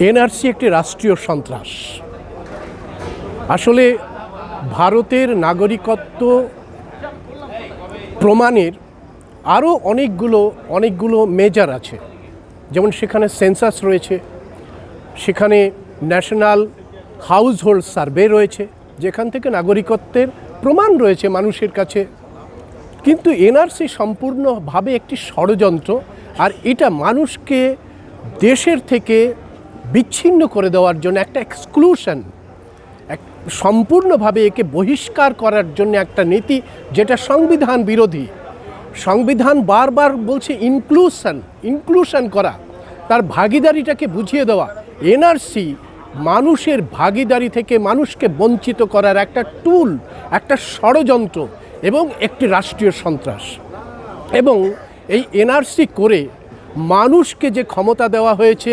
NRC একটি রাষ্ট্রীয় সন্ত্রাস। আসলে ভারতের নাগরিকত্ব প্রমাণের আরও অনেকগুলো অনেকগুলো মেজার আছে। যেমন সেখানে সেন্সাস রয়েছে, সেখানে ন্যাশনাল হাউস হোল্ড সার্ভে রয়েছে, যেখান থেকে নাগরিকত্বের প্রমাণ রয়েছে মানুষের কাছে। কিন্তু এনআরসি সম্পূর্ণভাবে একটি ষড়যন্ত্র, আর এটা মানুষকে দেশের থেকে বিচ্ছিন্ন করে দেওয়ার জন্য একটা এক্সক্লুশন এক সম্পূর্ণভাবে একে বহিষ্কার করার জন্য একটা নীতি, যেটা সংবিধান বিরোধী। সংবিধান বারবার বলছে ইনক্লুশন ইনক্লুশন করা। তার ভাগিদারিটাকে বুঝিয়ে দেওয়া। এনআরসি মানুষের ভাগিদারি থেকে মানুষকে বঞ্চিত করার একটা টুল একটা ষড়যন্ত্র এবং একটি রাষ্ট্রীয় সন্ত্রাস। এবং এই এনআরসি করে মানুষকে যে ক্ষমতা দেওয়া হয়েছে,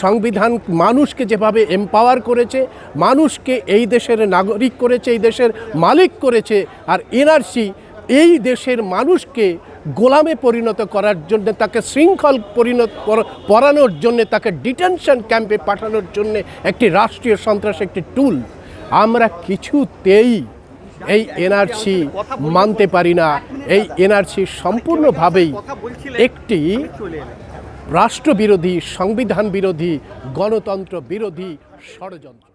সংবিধান মানুষকে যেভাবে এম্পাওয়ার করেছে, মানুষকে এই দেশের নাগরিক করেছে, এই দেশের মালিক করেছে, আর এনআরসি এই দেশের মানুষকে গোলামে পরিণত করার জন্য, তাকে শৃঙ্খল পরিণত পরানোর জন্য, তাকে ডিটেনশন ক্যাম্পে পাঠানোর জন্য একটি রাষ্ট্রীয় সন্ত্রাস একটি টুল আমরা কিছুতেই এই এনআরসি মানতে পারি না। এই এনআরসি সম্পূর্ণভাবেই একটি রাষ্ট্রবিরোধী, সংবিধান বিরোধী, গণতন্ত্র বিরোধী ষড়যন্ত্র।